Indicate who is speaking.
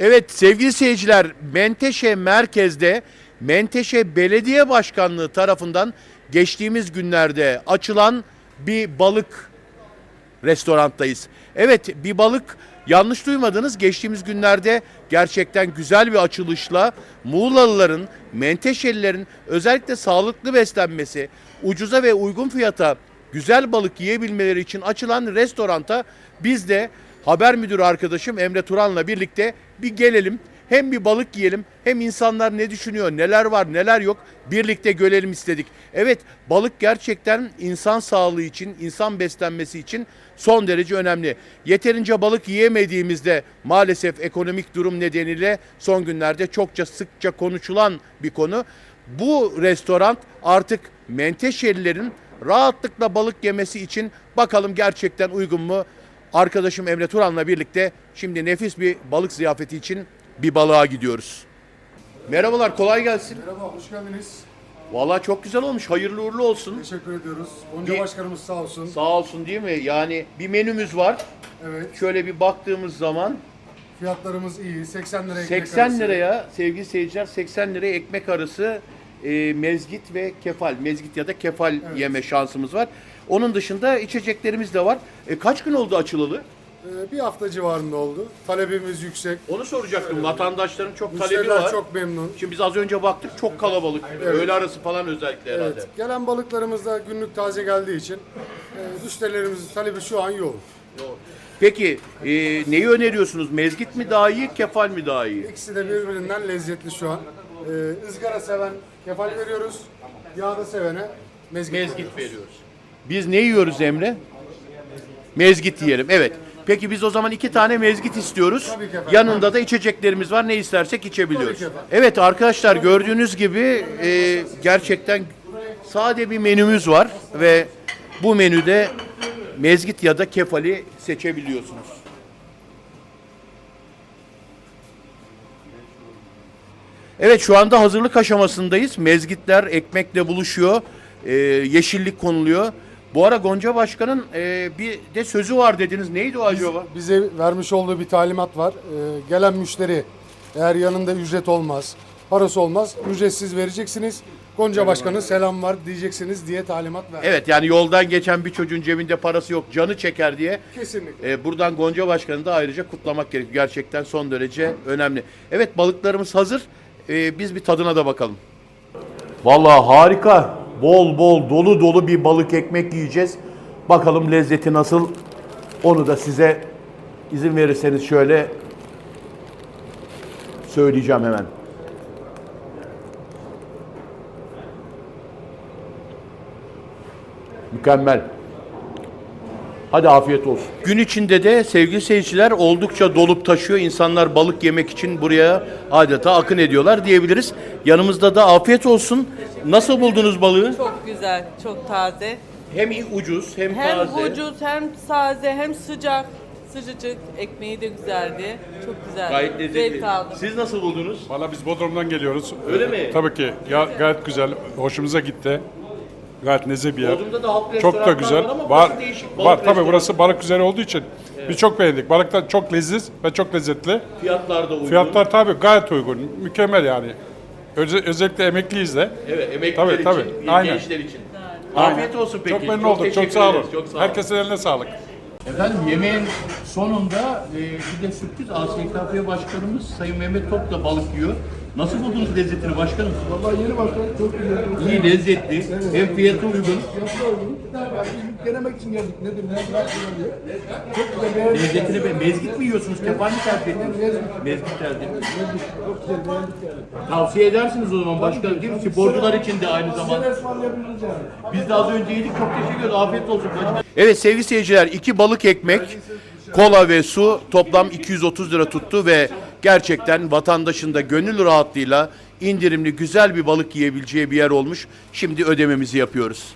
Speaker 1: Evet sevgili seyirciler Menteşe merkezde Menteşe Belediye Başkanlığı tarafından geçtiğimiz günlerde açılan bir balık restoranttayız. Evet bir balık yanlış duymadınız geçtiğimiz günlerde gerçekten güzel bir açılışla Muğlalıların, Menteşelilerin özellikle sağlıklı beslenmesi, ucuza ve uygun fiyata güzel balık yiyebilmeleri için açılan restoranta biz de haber müdürü arkadaşım Emre Turan'la birlikte bir gelelim. Hem bir balık yiyelim hem insanlar ne düşünüyor, neler var, neler yok birlikte görelim istedik. Evet balık gerçekten insan sağlığı için, insan beslenmesi için son derece önemli. Yeterince balık yiyemediğimizde maalesef ekonomik durum nedeniyle son günlerde çokça sıkça konuşulan bir konu. Bu restoran artık Menteşelilerin rahatlıkla balık yemesi için bakalım gerçekten uygun mu? Arkadaşım Emre Turan'la birlikte şimdi nefis bir balık ziyafeti için bir balığa gidiyoruz. Merhabalar, kolay gelsin.
Speaker 2: Merhaba, hoş geldiniz.
Speaker 1: Vallahi çok güzel olmuş. Hayırlı uğurlu olsun.
Speaker 2: Teşekkür ediyoruz. Gonca
Speaker 1: Bir-
Speaker 2: Başkanımız sağ olsun.
Speaker 1: Sağ olsun değil mi? Yani bir menümüz var.
Speaker 2: Evet,
Speaker 1: Şöyle bir baktığımız zaman
Speaker 2: fiyatlarımız iyi. 80 liraya ekmek
Speaker 1: 80
Speaker 2: arası.
Speaker 1: liraya sevgili seyirciler 80 liraya ekmek arası e, mezgit ve kefal. Mezgit ya da kefal yeme şansımız var. Onun dışında içeceklerimiz de var. E, kaç gün oldu açılalı?
Speaker 2: Ee, bir hafta civarında oldu. Talebimiz yüksek.
Speaker 1: Onu soracaktım. Vatandaşların çok talebi var.
Speaker 2: çok memnun.
Speaker 1: Şimdi biz az önce baktık çok kalabalık. Öğle arası falan özellikle herhalde.
Speaker 2: Evet, gelen balıklarımız da günlük taze geldiği için e, müşterilerimizin talebi şu an yoğun.
Speaker 1: Peki e, neyi öneriyorsunuz? Mezgit mi daha iyi, kefal mi daha iyi?
Speaker 2: İkisi de birbirinden lezzetli şu an. Ee, ızgara seven kefal veriyoruz. Yağda sevene mezgit,
Speaker 1: Mezgit
Speaker 2: veriyoruz.
Speaker 1: veriyoruz. Biz ne yiyoruz Emre? Mezgit yiyelim. Evet. Peki biz o zaman iki tane mezgit istiyoruz.
Speaker 2: Tabii ki efendim.
Speaker 1: Yanında da içeceklerimiz var. Ne istersek içebiliyoruz.
Speaker 2: Tabii ki efendim.
Speaker 1: Evet arkadaşlar gördüğünüz gibi e, gerçekten sade bir menümüz var ve bu menüde mezgit ya da kefali seçebiliyorsunuz. Evet şu anda hazırlık aşamasındayız. Mezgitler ekmekle buluşuyor. Ee, yeşillik konuluyor. Bu ara Gonca Başkan'ın e, bir de sözü var dediniz. Neydi o acaba?
Speaker 2: Bize vermiş olduğu bir talimat var. Ee, gelen müşteri eğer yanında ücret olmaz, parası olmaz, ücretsiz vereceksiniz. Gonca Başkan'ın selam var diyeceksiniz diye talimat verdi.
Speaker 1: Evet yani yoldan geçen bir çocuğun cebinde parası yok canı çeker diye
Speaker 2: Kesinlikle.
Speaker 1: e, buradan Gonca Başkan'ı da ayrıca kutlamak gerekiyor. Gerçekten son derece önemli. Evet balıklarımız hazır. E, biz bir tadına da bakalım. Vallahi harika. Bol bol dolu dolu bir balık ekmek yiyeceğiz. Bakalım lezzeti nasıl? Onu da size izin verirseniz şöyle söyleyeceğim hemen. Mükemmel. Hadi afiyet olsun. Gün içinde de sevgili seyirciler oldukça dolup taşıyor. İnsanlar balık yemek için buraya adeta akın ediyorlar diyebiliriz. Yanımızda da afiyet olsun. Nasıl buldunuz balığı?
Speaker 3: Çok güzel, çok taze.
Speaker 1: Hem ucuz hem,
Speaker 3: Hem
Speaker 1: taze.
Speaker 3: ucuz, hem taze, hem sıcak. Sıcacık, ekmeği de güzeldi. Çok güzeldi.
Speaker 1: Gayet lezzetli.
Speaker 3: Zevk aldım.
Speaker 1: Siz nasıl buldunuz?
Speaker 4: Valla biz Bodrum'dan geliyoruz.
Speaker 1: Öyle mi?
Speaker 4: Tabii ki. Ya, gayet güzel. Hoşumuza gitti. Gayet nezih bir yer.
Speaker 1: Bodrum'da da halk
Speaker 4: Çok da
Speaker 1: restoranlar
Speaker 4: güzel.
Speaker 1: var ama
Speaker 4: Var,
Speaker 1: burası değişik. Balık
Speaker 4: var tabii
Speaker 1: restoranı.
Speaker 4: burası balık güzel olduğu için biz çok beğendik. Balık da çok leziz ve çok lezzetli.
Speaker 1: Fiyatlar da uygun.
Speaker 4: Fiyatlar tabii gayet uygun. Mükemmel yani. Öze- özellikle emekliyiz de.
Speaker 1: Evet emekliler
Speaker 4: Tabii, tabii.
Speaker 1: için,
Speaker 4: Aynen.
Speaker 1: gençler için. Afiyet olsun peki.
Speaker 4: Çok memnun olduk. Çok
Speaker 1: teşekkür
Speaker 4: sağ olun.
Speaker 1: ederiz, Çok sağ olun.
Speaker 4: Herkesin eline sağlık.
Speaker 1: Efendim yemeğin sonunda e, bir de sürpriz ASKP Başkanımız Sayın Mehmet Top da balık yiyor. Nasıl buldunuz lezzetini başkanım?
Speaker 5: Vallahi yeni başladık çok güzel.
Speaker 1: İyi lezzetli, hem fiyatı uygun.
Speaker 5: Fiyatlar uygun. Biz denemek için geldik. Nedir, ne yapıyorlar diye. Çok güzel beğendik.
Speaker 1: Lezzetini be mezgit mi yiyorsunuz? Kefal mi tercih ettiniz?
Speaker 5: Mezgit.
Speaker 1: Mezgit tercih ettiniz.
Speaker 5: Çok güzel beğendik yani.
Speaker 1: Tavsiye edersiniz o zaman başkanım değil mi? Sporcular için de aynı zamanda. Biz de az önce yedik çok teşekkür ederiz. Afiyet olsun başkanım. Evet sevgili seyirciler iki balık ekmek, kola ve su toplam 230 lira tuttu ve gerçekten vatandaşın da gönül rahatlığıyla indirimli güzel bir balık yiyebileceği bir yer olmuş. Şimdi ödememizi yapıyoruz.